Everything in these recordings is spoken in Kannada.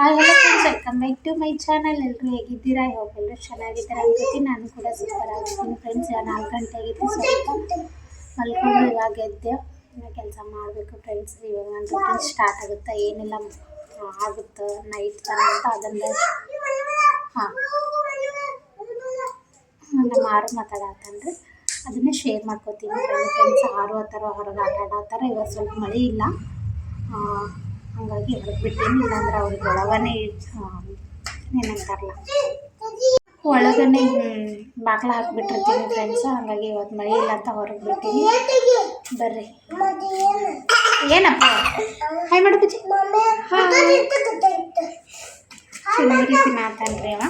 Hi hello friends welcome back to my channel ಎಲ್ಲರೂ ಹೇಗಿದ್ದೀರಾ? ಇವಾಗ ಎಲ್ಲರೂ ಚೆನ್ನಾಗಿದ್ದೀರಾ ಅನ್ಕೋತೀನಿ ನಾನು ಕೂಡ ಸೂಪರ್ ಆಗಿದ್ದೀನಿ ಫ್ರೆಂಡ್ಸ್ ನಾಲ್ಕು ಗಂಟೆ ಆಗಿತ್ತು ಸ್ವಲ್ಪ ಮಲ್ಕೊಂಡು ಇವಾಗ ಎದ್ದೆ. ಇನ್ನು ಕೆಲಸ ಮಾಡಬೇಕು ಫ್ರೆಂಡ್ಸ್ ಇವಾಗ ನನ್ನ ರೂಟೀನ್ ಸ್ಟಾರ್ಟ್ ಆಗುತ್ತೆ? ಏನೆಲ್ಲ ಆಗುತ್ತೆ? ನೈಟ್ ಅಂತ ಅದನ್ನು ಹಾಂ. ನಮ್ಮ ಆರು ಮಾತಾಡತ್ತಂದ್ರೆ ಅದನ್ನೇ ಶೇರ್ ಮಾಡ್ಕೋತೀನಿ. ಫ್ರೆಂಡ್ಸ್ ಆರು ಆ ಥರ ಹೊರಗೆ ಆಟ ಥರ ಇವಾಗ ಸ್ವಲ್ಪ ಮಳೆ ಇಲ್ಲ. ಹಂಗಾಗಿ ಹೊರಗೆ ಬಿಟ್ಟೇನಿ ಇಲ್ಲಾಂದ್ರೆ ಅವ್ರಿಗೆ ಒಳಗನೆ ಏನಂತಾರಲ್ಲ. ಒಳಗನೆ ಬಾಗ್ಲ ಹಾಕ್ಬಿಟ್ಟಿರ್ತೀನಿ ಫ್ರೆಂಡ್ಸ್ ಹಂಗಾಗಿ ಇವತ್ತು ಮಳೆ ಇಲ್ಲ ಅಂತ ಹೊರಗೆ ಬಿಡ್ತೀನಿ. ಬರ್ರಿ. ಏನಪ್ಪ? ಹಾಯ್ ಮಾಡು ಬುಜ್ಜಿ ಹಾಂ ಮಾತಾಡ್ರಿ ಅವ.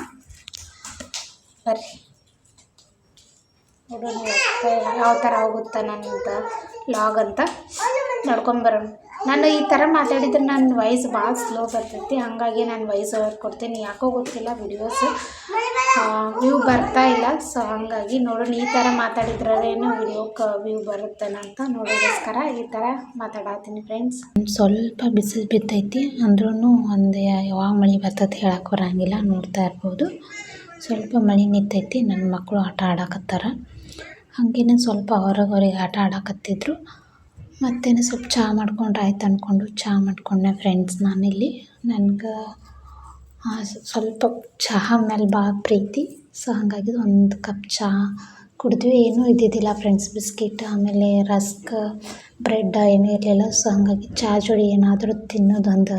ಬರ್ರಿ. ನೋಡೋಣ ಯಾವ ಥರ ಆಗುತ್ತೆ ನನ್ನದು ಲಾಗ್ ಅಂತ. ನೋಡ್ಕೊಂಬರೋಣ ನಾನು ಈ ಥರ ಮಾತಾಡಿದ್ರೆ ನನ್ನ ವಾಯ್ಸ್ ಭಾಳ ಸ್ಲೋ ಬರ್ತೈತಿ. ಹಾಗಾಗಿ ನಾನು ವಾಯ್ಸ್ ಓವರ್ ಕೊಡ್ತೀನಿ. ಯಾಕೋ ಗೊತ್ತಿಲ್ಲ ವಿಡಿಯೋಸ್ ವ್ಯೂ ಬರ್ತಾ ಇಲ್ಲ. ಸೊ ಹಾಗಾಗಿ ನೋಡೋಣ. ಈ ಥರ ಮಾತಾಡಿದ್ರೇನು ವಿಡಿಯೋಕ್ಕೆ ವ್ಯೂ ಬರುತ್ತೇನಂತ ನೋಡೋದಕ್ಕೋಸ್ಕರ ಈ ಥರ ಮಾತಾಡತ್ತೀನಿ ಫ್ರೆಂಡ್ಸ್ ಸ್ವಲ್ಪ ಬಿಸಿಲು ಬಿತ್ತೈತಿ ಅಂದ್ರೂ ಒಂದು, ಯಾವಾಗ ಮಳೆ ಬರ್ತೈತೆ ಹೇಳಕ್ಕೆ ಬರಂಗಿಲ್ಲ. ನೋಡ್ತಾ ಇರ್ಬೋದು. ಸ್ವಲ್ಪ ಮಳೆ ನಿಂತೈತಿ. ನನ್ನ ಮಕ್ಕಳು ಆಟ ಆಡಕತ್ತಾರ. ಹಾಗೇನೆ ಸ್ವಲ್ಪ ಹೊರಗೆ ಹೊರಗೆ ಆಟ ಆಡಕತ್ತಿದ್ರು. ಮತ್ತೇನು ಸ್ವಲ್ಪ ಚಹಾ ಮಾಡ್ಕೊಂಡ್ರೆ ಆಯ್ತು ಅಂದ್ಕೊಂಡು ಚಹಾ ಮಾಡ್ಕೊಂಡೆ ಫ್ರೆಂಡ್ಸ್ ನಾನಿಲ್ಲಿ. ನನ್ಗೆ ಸ್ವಲ್ಪ ಚಹಾ ಮೇಲೆ ಭಾಳ ಪ್ರೀತಿ. ಸೊ ಹಾಗಾಗಿ ಒಂದು ಕಪ್ ಚಹಾ ಕುಡಿದ್ವಿ. ಏನೂ ಇದ್ದಿದ್ದಿಲ್ಲ ಫ್ರೆಂಡ್ಸ್ ಬಿಸ್ಕಿಟ್, ಆಮೇಲೆ ರಸ್ಕ್, ಬ್ರೆಡ್ ಏನೂ ಇರಲಿಲ್ಲ. ಸೊ ಹಾಗಾಗಿ ಚಹಾ ಜೋಡಿ ಏನಾದರೂ ತಿನ್ನೋದೊಂದು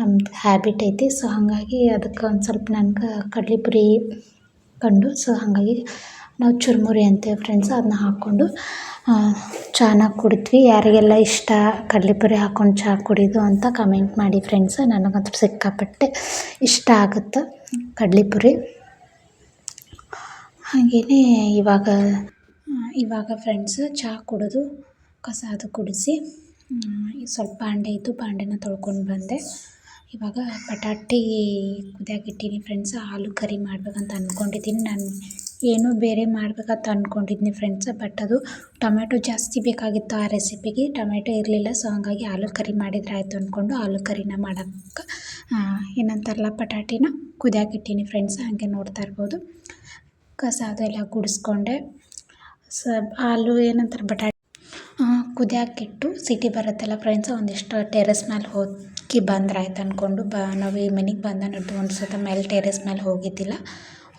ನಮ್ದು ಹ್ಯಾಬಿಟ್ ಐತಿ. ಸೊ ಹಾಗಾಗಿ ಅದಕ್ಕೆ ಒಂದು ಸ್ವಲ್ಪ ನನ್ಗೆ ಕಡ್ಲೆಪುರಿ ಕಂಡು. ಸೊ ಹಾಗಾಗಿ ನಾವು ಚುರುಮುರಿ ಅಂತೇವೆ ಫ್ರೆಂಡ್ಸ್ ಅದನ್ನ ಹಾಕ್ಕೊಂಡು ಚಹಾನ ಕುಡಿದ್ವಿ. ಯಾರಿಗೆಲ್ಲ ಇಷ್ಟ ಕಡಲೆಪುರಿ ಹಾಕ್ಕೊಂಡು ಚಹಾ ಕುಡಿಯೋದು ಅಂತ ಕಮೆಂಟ್ ಮಾಡಿ ಫ್ರೆಂಡ್ಸ್ ನನಗಂತೂ ಸಿಕ್ಕಾಪಟ್ಟೆ ಇಷ್ಟ ಆಗುತ್ತೆ ಕಡಲೆಪುರಿ ಹಾಗೆಯೇ ಇವಾಗ ಇವಾಗ ಫ್ರೆಂಡ್ಸ್ ಚಹಾ ಕುಡಿದು ಕಸ ಅದು ಕುಡಿಸಿ ಸ್ವಲ್ಪ ಬಾಂಡೆ ಇತ್ತು, ಬಾಂಡೆನ ತೊಳ್ಕೊಂಡು ಬಂದೆ. ಇವಾಗ ಬಟಾಟೆ ಕುದಿಯಾಕಿಟ್ಟೀನಿ ಫ್ರೆಂಡ್ಸ್ ಹಾಲು ಕರಿ ಮಾಡ್ಬೇಕಂತ ಅಂದ್ಕೊಂಡಿದ್ದೀನಿ ನಾನು ಏನೋ ಬೇರೆ ಮಾಡ್ಬೇಕಂತ ಅಂದ್ಕೊಂಡಿದ್ನಿ ಫ್ರೆಂಡ್ಸ್ ಬಟ್ ಅದು ಟೊಮೆಟೊ ಜಾಸ್ತಿ ಬೇಕಾಗಿತ್ತು ಆ ರೆಸಿಪಿಗೆ ಟೊಮೆಟೊ ಇರಲಿಲ್ಲ ಸೊ ಹಾಗಾಗಿ ಆಲೂ ಕರಿ ಮಾಡಿದ್ರೆ ಆಯಿತು ಅಂದ್ಕೊಂಡು ಆಲೂ ಕರಿನ ಮಾಡೋಕ್ಕೆ ಏನಂತಾರಲ್ಲ ಪಟಾಟಿನ ಕುದಿಯಾಕಿಟ್ಟೀನಿ ಫ್ರೆಂಡ್ಸ್ ಹಾಗೆ ನೋಡ್ತಾ ಇರ್ಬೋದು. ಕಸ ಅದೆಲ್ಲ ಗುಡಿಸ್ಕೊಂಡೆ. ಸ, ಆಲೂ ಏನಂತಾರೆ ಬಟಾಟೆ ಕುದಿಯಾಕಿಟ್ಟು ಸಿಟಿ ಬರುತ್ತಲ್ಲ ಫ್ರೆಂಡ್ಸ್ ಒಂದಿಷ್ಟು ಟೆರೆಸ್ ಮೇಲೆ ಹೋಗಿ ಬಂದ್ರೆ ಆಯ್ತು ಅಂದ್ಕೊಂಡು ಬ, ನಾವು ಈ ಮನೆಗೆ ಬಂದ ನಡ್ದು ಒಂದು ಸತ ಮೇಲೆ ಟೆರೆಸ್ ಮೇಲೆ ಹೋಗಿದ್ದಿಲ್ಲ.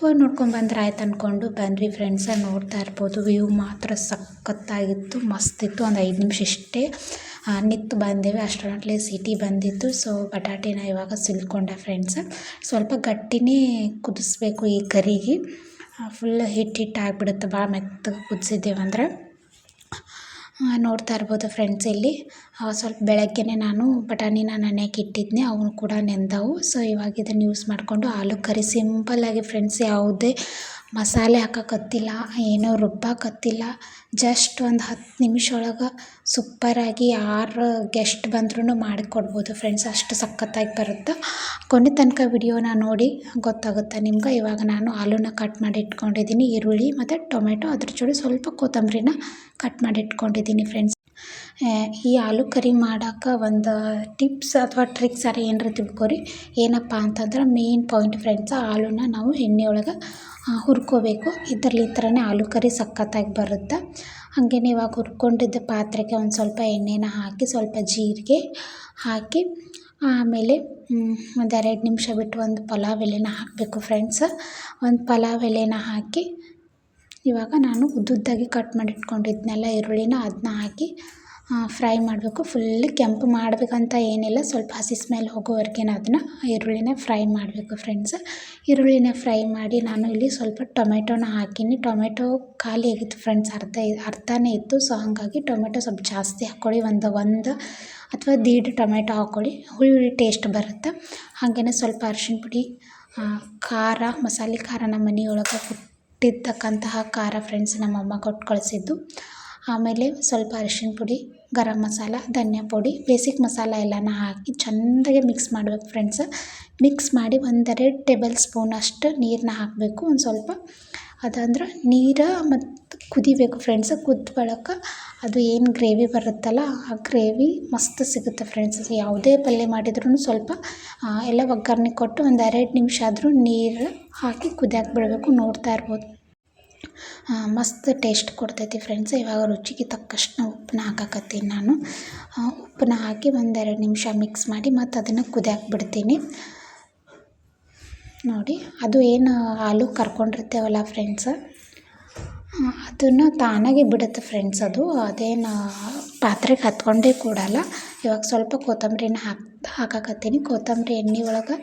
ಹೋಗಿ ನೋಡ್ಕೊಂಡು ಬಂದ್ರೆ ಆಯ್ತು ಅಂದ್ಕೊಂಡು ಬಂದ್ವಿ ಫ್ರೆಂಡ್ಸ ನೋಡ್ತಾ ಇರ್ಬೋದು. ವ್ಯೂ ಮಾತ್ರ ಸಖತ್ತಾಗಿತ್ತು, ಮಸ್ತಿತ್ತು. ಒಂದು ಐದು ನಿಮಿಷ ಇಷ್ಟೇ. ನಿಂತು ಬಂದೇವೆ. ಅಷ್ಟರಲ್ಲಿ ಸಿಟಿ ಬಂದಿತ್ತು. ಸೊ ಬಟಾಟೆನ ಇವಾಗ ಸಿಲ್ಕೊಂಡೆ ಫ್ರೆಂಡ್ಸ್ ಸ್ವಲ್ಪ ಗಟ್ಟಿನೇ ಕುದಿಸ್ಬೇಕು ಈ ಕರಿಗೆ. ಫುಲ್ ಹಿಟ್ ಹಿಟ್ ಆಗಿಬಿಡುತ್ತೆ. ಭಾಳ ಮೆತ್ತಗೆ ಕುದಿಸಿದ್ದೇವಂದ್ರೆ ನೋಡ್ತಾ ಇರ್ಬೋದು ಫ್ರೆಂಡ್ಸ್ ಇಲ್ಲಿ. ಸ್ವಲ್ಪ ಬೆಳಗ್ಗೆನೇ ನಾನು ಬಟಾಣಿನ ನೆನೆಯೋಕೆ ಇಟ್ಟಿದ್ದೆ ಅವನು ಕೂಡ ನೆಂದವು. ಸೊ ಇವಾಗ ಇದನ್ನು ಯೂಸ್ ಮಾಡಿಕೊಂಡು ಆಲೂ ಕರಿ. ಸಿಂಪಲ್ಲಾಗಿ ಫ್ರೆಂಡ್ಸ್ ಯಾವುದೇ ಮಸಾಲೆ ಹಾಕಕತ್ತಿಲ್ಲ, ಏನೂ ರುಬ್ಬಾಕತ್ತಿಲ್ಲ. ಜಸ್ಟ್ ಒಂದು ಹತ್ತು ನಿಮಿಷ ಒಳಗೆ ಸೂಪರಾಗಿ ಯಾರು ಗೆಸ್ಟ್ ಬಂದ್ರೂ ಮಾಡಿಕೊಡ್ಬೋದು ಫ್ರೆಂಡ್ಸ್ ಅಷ್ಟು ಸಖತ್ತಾಗಿ ಬರುತ್ತೆ? ಕೊನೆ ತನಕ ವಿಡಿಯೋನ ನೋಡಿ ಗೊತ್ತಾಗುತ್ತೆ ನಿಮ್ಗೆ? ಇವಾಗ ನಾನು ಆಲೂನ ಕಟ್ ಮಾಡಿ ಇಟ್ಕೊಂಡಿದ್ದೀನಿ, ಈರುಳ್ಳಿ ಮತ್ತು ಟೊಮೆಟೊ. ಅದ್ರ ಜೋಡಿ ಸ್ವಲ್ಪ ಕೊತ್ತಂಬರಿನ ಕಟ್ ಮಾಡಿ ಇಟ್ಕೊಂಡಿದ್ದೀನಿ ಫ್ರೆಂಡ್ಸ್ ಈ ಆಲೂ ಕರಿ ಮಾಡೋಕೆ ಒಂದು ಟಿಪ್ಸ್ ಅಥವಾ ಟ್ರಿಕ್ಸ್ ಅರ ಏನಾರ ತಿಳ್ಕೊರಿ. ಏನಪ್ಪ ಅಂತಂದ್ರೆ ಮೇನ್ ಪಾಯಿಂಟ್ ಫ್ರೆಂಡ್ಸ್ ಆಲೂನ ನಾವು ಎಣ್ಣೆ ಒಳಗೆ ಹುರ್ಕೋಬೇಕು. ಇದರಲ್ಲಿಂತ್ರನೇ ಆಲೂ ಕರಿ ಸಖತ್ತಾಗಿ ಬರುತ್ತೆ. ಹಾಗೇನೆ ಇವಾಗ ಹುರ್ಕೊಂಡಿದ್ದ ಪಾತ್ರೆಗೆ ಒಂದು ಸ್ವಲ್ಪ ಎಣ್ಣೆನ ಹಾಕಿ, ಸ್ವಲ್ಪ ಜೀರಿಗೆ ಹಾಕಿ, ಆಮೇಲೆ ಒಂದು ಎರಡು ನಿಮಿಷ ಬಿಟ್ಟು ಒಂದು ಪಲಾವ್ ಎಲೆನ ಹಾಕಬೇಕು ಫ್ರೆಂಡ್ಸ್ ಒಂದು ಪಲಾವ್ ಎಲೆನ ಹಾಕಿ ಇವಾಗ ನಾನು ಉದ್ದುದ್ದಾಗಿ ಕಟ್ ಮಾಡಿ ಇಟ್ಕೊಂಡಿದ್ನೆಲ್ಲ ಈರುಳ್ಳಿನ ಅದನ್ನ ಹಾಕಿ ಫ್ರೈ ಮಾಡಬೇಕು. ಫುಲ್ ಕೆಂಪು ಮಾಡಬೇಕಂತ ಏನಿಲ್ಲ. ಸ್ವಲ್ಪ ಹಸಿ ಸ್ಮೆಲ್ ಹೋಗೋವರೆಗೆ ಅದನ್ನು ಈರುಳ್ಳಿನ ಫ್ರೈ ಮಾಡಬೇಕು ಫ್ರೆಂಡ್ಸ್ ಈರುಳ್ಳಿನ ಫ್ರೈ ಮಾಡಿ ನಾನು ಇಲ್ಲಿ ಸ್ವಲ್ಪ ಟೊಮೆಟೊನ ಹಾಕೀನಿ. ಟೊಮೆಟೊ ಖಾಲಿ ಆಗಿತ್ತು ಫ್ರೆಂಡ್ಸ್ ಅರ್ಧ ಅರ್ಧನೇ ಇತ್ತು. ಸೊ ಹಾಗಾಗಿ ಟೊಮೆಟೊ ಸ್ವಲ್ಪ ಜಾಸ್ತಿ ಹಾಕ್ಕೊಳ್ಳಿ. ಒಂದು ಒಂದು ಅಥವಾ ದೀಡ್ ಟೊಮೆಟೊ ಹಾಕ್ಕೊಳ್ಳಿ. ಹುಳಿ ಹುಳಿ ಟೇಸ್ಟ್ ಬರುತ್ತೆ. ಹಾಗೆಯೇ ಸ್ವಲ್ಪ ಅರ್ಶಿಣ ಪುಡಿ ಖಾರ, ಮಸಾಲೆ ಖಾರ ನಮ್ಮ ಮನೆಯೊಳಗೆ ಕೊಟ್ಟಿರ್ತಕ್ಕಂತಹ ಖಾರ ಫ್ರೆಂಡ್ಸ್ ನಮ್ಮಮ್ಮ ಕೊಟ್ಟು ಕಳಿಸಿದ್ದು. ಆಮೇಲೆ ಸ್ವಲ್ಪ ಅರಿಶಿಣ ಪುಡಿ, ಗರಂ ಮಸಾಲ, ಧನಿಯಾ ಪುಡಿ ಬೇಸಿಕ್ ಮಸಾಲ ಎಲ್ಲನ ಹಾಕಿ ಚೆಂದಾಗಿ ಮಿಕ್ಸ್ ಮಾಡಬೇಕು ಫ್ರೆಂಡ್ಸ್ ಮಿಕ್ಸ್ ಮಾಡಿ ಒಂದೆರಡು ಟೇಬಲ್ ಸ್ಪೂನಷ್ಟು ನೀರನ್ನ ಹಾಕಬೇಕು. ಒಂದು ಸ್ವಲ್ಪ ಅದಂದ್ರೆ ನೀರು ಮತ್ತು ಕುದಿಬೇಕು ಫ್ರೆಂಡ್ಸ್ ಕುದ್ದ ಅದು ಏನು ಗ್ರೇವಿ ಬರುತ್ತಲ್ಲ ಆ ಗ್ರೇವಿ ಮಸ್ತ್ ಸಿಗುತ್ತೆ ಫ್ರೆಂಡ್ಸ್ ಯಾವುದೇ ಪಲ್ಯ ಮಾಡಿದ್ರೂ ಸ್ವಲ್ಪ ಎಲ್ಲ ಒಗ್ಗರಣೆ ಕೊಟ್ಟು ಒಂದು ಎರಡು ನಿಮಿಷ ಆದರೂ ನೀರು ಹಾಕಿ ಕುದಿಯಕ್ಕೆ ಬಿಡಬೇಕು ನೋಡ್ತಾ ಇರ್ಬೋದು. ಮಸ್ತ್ ಟೇಸ್ಟ್ ಕೊಡ್ತೈತಿ ಫ್ರೆಂಡ್ಸ್ ಇವಾಗ ರುಚಿಗೆ ತಕ್ಕಷ್ಟು ಉಪ್ಪನ್ನ ಹಾಕಕತ್ತೀನಿ ನಾನು. ಉಪ್ಪನ್ನ ಹಾಕಿ ಒಂದೆರಡು ನಿಮಿಷ ಮಿಕ್ಸ್ ಮಾಡಿ ಮತ್ತು ಅದನ್ನು ಕುದಿಯಕ್ಕೆ ಬಿಡ್ತೀನಿ. ನೋಡಿ, ಅದು ಏನು ಹಾಲು ಕರ್ಕೊಂಡಿರ್ತೇವಲ್ಲ ಫ್ರೆಂಡ್ಸ್ ಅದನ್ನು ತಾನಾಗೆ ಬಿಡುತ್ತೆ ಫ್ರೆಂಡ್ಸ್ ಅದು. ಅದೇನು ಪಾತ್ರೆಗೆ ಹತ್ಕೊಂಡೇ ಕೂಡಲ್ಲ. ಇವಾಗ ಸ್ವಲ್ಪ ಕೊತ್ತಂಬರಿನ ಹಾಕಿ, ಹಾಕಕತ್ತೀನಿ. ಕೊತ್ತಂಬರಿ ಎಣ್ಣೆ ಒಳಗೆ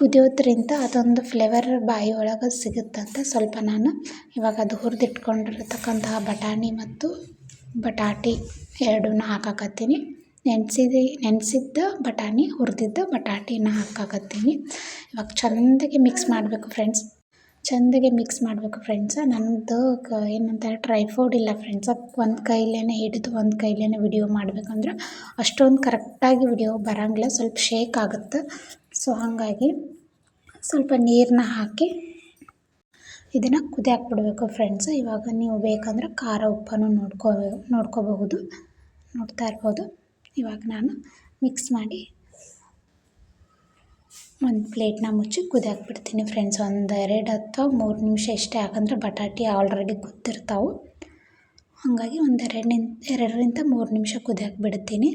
ಕುದಿಯೋದ್ರಿಂದ ಅದೊಂದು ಫ್ಲೇವರ್ ಬಾಯಿ ಒಳಗೆ ಸಿಗುತ್ತಂತ ಸ್ವಲ್ಪ ನಾನು ಇವಾಗ ಅದು ಹುರಿದಿಟ್ಕೊಂಡಿರ್ತಕ್ಕಂತಹ ಬಟಾಣಿ ಮತ್ತು ಬಟಾಟಿ ಎರಡನ್ನೂ ಹಾಕಕತ್ತೀನಿ. ನೆನೆಸಿದ, ನೆನೆಸಿದ್ದ ಬಟಾಣಿ, ಹುರಿದಿದ್ದ ಬಟಾಟಿನ ಹಾಕಾಕತ್ತೀನಿ. ಇವಾಗ ಚೆಂದಾಗಿ ಮಿಕ್ಸ್ ಮಾಡಬೇಕು ಫ್ರೆಂಡ್ಸ್ ಚೆಂದಾಗಿ ಮಿಕ್ಸ್ ಮಾಡಬೇಕು ಫ್ರೆಂಡ್ಸ ನನ್ನದು ಕ, ಏನಂತಾರೆ ಟ್ರೈಫೋಡ್ ಇಲ್ಲ ಫ್ರೆಂಡ್ಸ್ ಒಂದು ಕೈಲೇ ಹಿಡಿದು, ಒಂದು ಕೈಲೇ ವಿಡಿಯೋ ಮಾಡಬೇಕಂದ್ರೆ ಅಷ್ಟೊಂದು ಕರೆಕ್ಟಾಗಿ ವಿಡಿಯೋ ಬರೋಂಗಿಲ್ಲ. ಸ್ವಲ್ಪ ಶೇಕ್ ಆಗುತ್ತೆ. ಸೊ ಹಾಗಾಗಿ ಸ್ವಲ್ಪ ನೀರನ್ನ ಹಾಕಿ ಇದನ್ನು ಕುದಿ ಬಿಡಬೇಕು ಫ್ರೆಂಡ್ಸ್ ಇವಾಗ ನೀವು ಬೇಕಂದ್ರೆ ಖಾರ ಉಪ್ಪನ್ನು ನೋಡ್ಕೋಬೇಕು ನೋಡ್ಕೋಬಹುದು, ನೋಡ್ತಾ ಇರ್ಬೋದು. ಇವಾಗ ನಾನು ಮಿಕ್ಸ್ ಮಾಡಿ ಒಂದು ಪ್ಲೇಟ್ನ ಮುಚ್ಚಿ ಕುದಿಯಾಕ್ಬಿಡ್ತೀನಿ ಫ್ರೆಂಡ್ಸ್ ಒಂದು ಎರಡು ಅಥವಾ ಮೂರು ನಿಮಿಷ ಇಷ್ಟೇ ಯಾಕಂದ್ರೆ ಬಟಾಟೆ ಆಲ್ರೆಡಿ ಕುದ್ದಿರ್ತಾವೆ. ಹಾಗಾಗಿ ಒಂದು ಎರಡು ಎರಡರಿಂದ ಮೂರು ನಿಮಿಷ ಕುದಿಯಾಕ್ಬಿಡ್ತೀನಿ.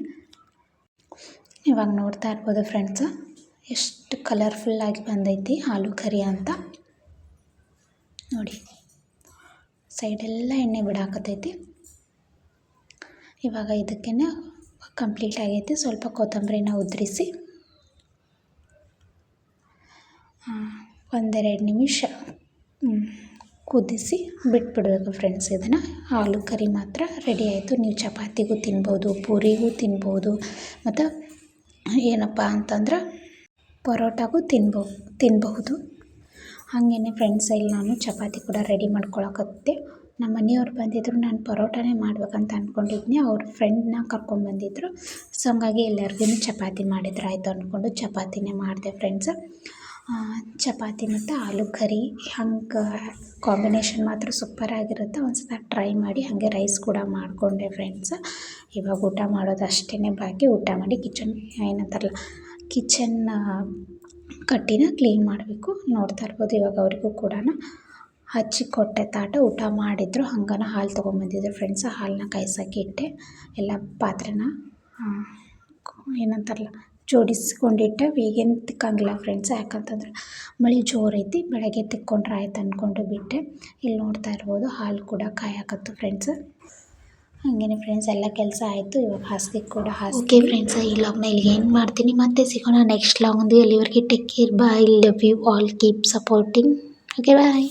ಇವಾಗ ನೋಡ್ತಾ ಇರ್ಬೋದು ಫ್ರೆಂಡ್ಸ್ ಎಷ್ಟು ಕಲರ್ಫುಲ್ಲಾಗಿ ಬಂದೈತಿ ಆಲೂ ಕರಿ ಅಂತ. ನೋಡಿ ಸೈಡೆಲ್ಲ ಎಣ್ಣೆ ಬಿಡಾಕತ್ತೈತಿ. ಇವಾಗ ಇದಕ್ಕೆ ಕಂಪ್ಲೀಟ್ ಆಗೈತೆ. ಸ್ವಲ್ಪ ಕೊತ್ತಂಬರಿನ ಉದುರಿಸಿ. ಒಂದೆರಡು ನಿಮಿಷ ಕುದಿಸಿ ಬಿಟ್ಬಿಡಬೇಕು ಫ್ರೆಂಡ್ಸ್ ಇದನ್ನು. ಆಲೂ ಕರಿ ಮಾತ್ರ ರೆಡಿ ಆಯಿತು. ನೀವು ಚಪಾತಿಗೂ ತಿನ್ಬೋದು, ಪೂರಿಗೂ ತಿನ್ಬೋದು, ಮತ್ತು ಏನಪ್ಪ ಅಂತಂದ್ರೆ ಪರೋಟಾಗೂ ತಿನ್ಬೋ ತಿನ್ನಬಹುದು ಹಾಗೇ ಫ್ರೆಂಡ್ಸ್ ಇಲ್ಲಿ ನಾನು ಚಪಾತಿ ಕೂಡ ರೆಡಿ ಮಾಡ್ಕೊಳಕತ್ತೆ. ನಮ್ಮ ಮನೆಯವ್ರು ಬಂದಿದ್ದರು ನಾನು ಪರೋಟನೇ ಮಾಡ್ಬೇಕಂತ ಅಂದ್ಕೊಂಡಿದ್ನಿ ಅವ್ರ ಫ್ರೆಂಡ್ನ ಕರ್ಕೊಂಡ್ಬಂದಿದ್ರು ಸೊ ಹಂಗಾಗಿ ಎಲ್ಲರಿಗೂ ಚಪಾತಿ ಮಾಡಿದ್ರೆ. ಆಯಿತು ಅಂದ್ಕೊಂಡು ಚಪಾತಿನೇ ಮಾಡಿದೆ ಫ್ರೆಂಡ್ಸ್ ಚಪಾತಿ ಮತ್ತು ಆಲೂ ಕರಿ. ಹಂಗೆ ಕಾಂಬಿನೇಷನ್ ಮಾತ್ರ ಸೂಪರಾಗಿರುತ್ತೆ ಒಂದು ಸಲ ಟ್ರೈ ಮಾಡಿ ಹಾಗೆ ರೈಸ್ ಕೂಡ ಮಾಡಿಕೊಂಡೆ ಫ್ರೆಂಡ್ಸ್ ಇವಾಗ ಊಟ ಮಾಡೋದು ಅಷ್ಟೇ ಬಾಕಿ. ಊಟ ಮಾಡಿ ಕಿಚನ್ ಏನಂತಾರಲ್ಲ ಕಿಚನ್ ಕಟ್ಟಿನ ಕ್ಲೀನ್ ಮಾಡಬೇಕು. ನೋಡ್ತಾ ಇರ್ಬೋದು ಇವಾಗ ಅವರಿಗೂ ಕೂಡ ಹಚ್ಚಿ ಕೊಟ್ಟೆ ತಾಟ, ಊಟ ಮಾಡಿದ್ರು. ಹಂಗನ ಹಾಲು ತೊಗೊಂಬಂದಿದ್ರು ಫ್ರೆಂಡ್ಸ್ ಹಾಲನ್ನ ಕಾಯ್ಸೋಕೆ ಇಟ್ಟೆ. ಎಲ್ಲ ಪಾತ್ರೆನ ಏನಂತಾರಲ್ಲ, ಜೋಡಿಸ್ಕೊಂಡಿಟ್ಟೆ. ಈಗೇನು ತಿಕ್ಕಂಗಿಲ್ಲ ಫ್ರೆಂಡ್ಸ್ ಯಾಕಂತಂದ್ರೆ ಮಳೆ ಜೋರೈತಿ, ಬೆಳಗ್ಗೆ ತಿಕ್ಕೊಂಡ್ರೆ ಆಯ್ತು ಅಂದ್ಕೊಂಡು ಬಿಟ್ಟೆ. ಇಲ್ಲಿ ನೋಡ್ತಾ ಇರ್ಬೋದು, ಹಾಲು ಕೂಡ ಕಾಯಕತ್ತು ಫ್ರೆಂಡ್ಸ್ ಹಾಗೇನೆ ಫ್ರೆಂಡ್ಸ್ ಎಲ್ಲ ಕೆಲಸ ಆಯಿತು. ಇವಾಗ ಹಾಸಿಗೆ ಕೂಡ ಹಾಸಿಗೆ. ಓಕೆ ಫ್ರೆಂಡ್ಸ್ ಈ ಲಾಗ್ನ ಇಲ್ಲಿ ಏನು ಮಾಡ್ತೀನಿ. ಮತ್ತೆ ಸಿಗೋಣ ನೆಕ್ಸ್ಟ್ ಲಾಗ್ ಒಂದು. ಎಲ್ಲಿವರೆಗೆ take care bye love you all keep supporting okay bye